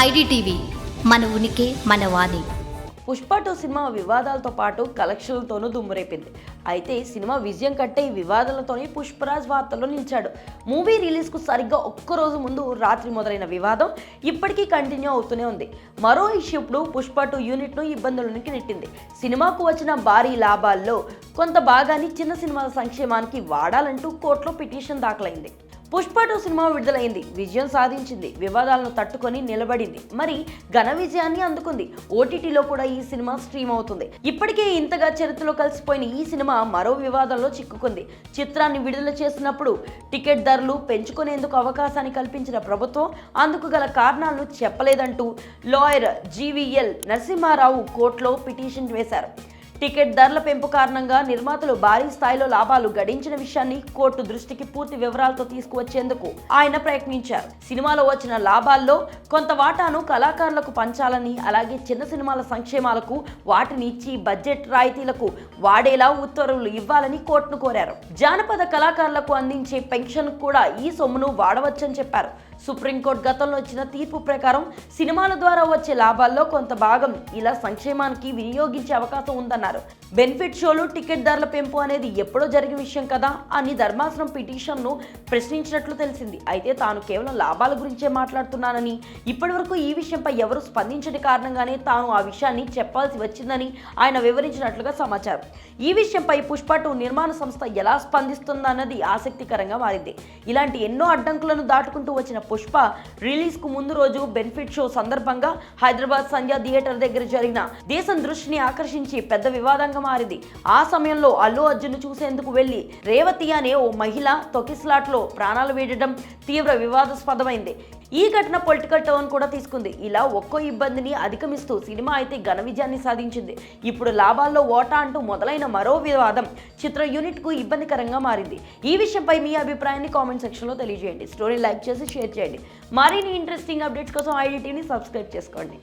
IDTV మన ఉనికి మన వాణి. పుష్ప టూ సినిమా వివాదాలతో పాటు కలెక్షన్లతోనూ దుమ్మురేపింది. అయితే సినిమా విజయం కట్టే ఈ వివాదాలతోనే పుష్పరాజ్ వార్తల్లో నిలిచాడు. మూవీ రిలీజ్కు సరిగ్గా ఒక్క రోజు ముందు రాత్రి మొదలైన వివాదం ఇప్పటికీ కంటిన్యూ అవుతూనే ఉంది. మరో ఇష్యూ ఇప్పుడు పుష్ప టూ యూనిట్ను ఇబ్బందులకి నెట్టింది. సినిమాకు వచ్చిన భారీ లాభాల్లో కొంత భాగాన్ని చిన్న సినిమాల సంక్షేమానికి వాడాలంటూ కోర్టులో పిటిషన్ దాఖలైంది. పుష్ప టూ సినిమా విడుదలైంది. విజయం సాధించింది. వివాదాలను తట్టుకొని నిలబడింది. మరి ఘన విజయాన్ని అందుకుంది. ఓటీటీలో కూడా ఈ సినిమా స్ట్రీమ్ అవుతుంది. ఇప్పటికే ఇంతగా చరిత్రలో కలిసిపోయిన ఈ సినిమా మరో వివాదంలో చిక్కుకుంది. చిత్రాన్ని విడుదల చేసినప్పుడు టికెట్ ధరలు పెంచుకునేందుకు అవకాశాన్ని కల్పించిన ప్రభుత్వం అందుకు గల కారణాలను చెప్పలేదంటూ లాయర్ జీవీఎల్ నరసింహారావు కోర్టులో పిటిషన్ వేశారు. టికెట్ ధరల పెంపు కారణంగా నిర్మాతలు భారీ స్థాయిలో లాభాలు గడించిన విషయాన్ని కోర్టు దృష్టికి పూర్తి వివరాలతో తీసుకువచ్చేందుకు ఆయన ప్రయత్నించారు. సినిమాలో వచ్చిన లాభాల్లో కొంత వాటాను కళాకారులకు పంచాలని అలాగే చిన్న సినిమాల సంక్షేమాలకు వాటిని ఇచ్చి బడ్జెట్ రాయితీలకు వాడేలా ఉత్తర్వులు ఇవ్వాలని కోర్టును కోరారు. జానపద కళాకారులకు అందించే పెన్షన్ కూడా ఈ సొమ్మును వాడవచ్చని చెప్పారు. సుప్రీంకోర్టు గతంలో ఇచ్చిన తీర్పు ప్రకారం సినిమాల ద్వారా వచ్చే లాభాల్లో కొంత భాగం ఇలా సంక్షేమానికి వినియోగించే అవకాశం ఉందన్నారు. బెనిఫిట్ షోలు టికెట్ ధరల పెంపు అనేది ఎప్పుడో జరిగిన విషయం కదా అని ధర్మాసనం పిటిషన్ను ప్రశ్నించినట్లు తెలిసింది. అయితే తాను కేవలం లాభాల గురించే మాట్లాడుతున్నానని ఇప్పటివరకు ఈ విషయంపై ఎవరు స్పందించని కారణంగానే తాను ఆ విషయాన్ని చెప్పాల్సి వచ్చిందని ఆయన వివరించినట్లుగా సమాచారం. ఈ విషయంపై పుష్ప టూ నిర్మాణ సంస్థ ఎలా స్పందిస్తుందన్నది ఆసక్తికరంగా మారింది. ఇలాంటి ఎన్నో అడ్డంకులను దాటుకుంటూ వచ్చిన పుష్ప రిలీజ్కు ముందు రోజు బెనిఫిట్ షో సందర్భంగా హైదరాబాద్ సంధ్య థియేటర్ దగ్గర జరిగిన దేశం దృష్టిని ఆకర్షించి పెద్ద వివాదంగా మారింది. ఆ సమయంలో అల్లు అర్జున్ చూసేందుకు వెళ్ళి రేవతి అనే ఓ మహిళ తొకిస్లాట్లో ప్రాణాలు వీడడం తీవ్ర వివాదాస్పదమైంది. ఈ ఘటన పొలిటికల్ టర్న్ కూడా తీసుకుంది. ఇలా ఒక్కో ఇబ్బందిని అధిగమిస్తూ సినిమా అయితే ఘన విజయాన్ని సాధించింది. ఇప్పుడు లాభాల్లో ఓటా అంటూ మొదలైన మరో వివాదం చిత్ర యూనిట్కు ఇబ్బందికరంగా మారింది. ఈ విషయంపై మీ అభిప్రాయాన్ని కామెంట్ సెక్షన్లో తెలియజేయండి. స్టోరీ లైక్ చేసి షేర్ చేయండి మరిన్ని ఇంట్రెస్టింగ్ అప్డేట్స్ కోసం ఐడిటీని సబ్స్క్రైబ్ చేసుకోండి.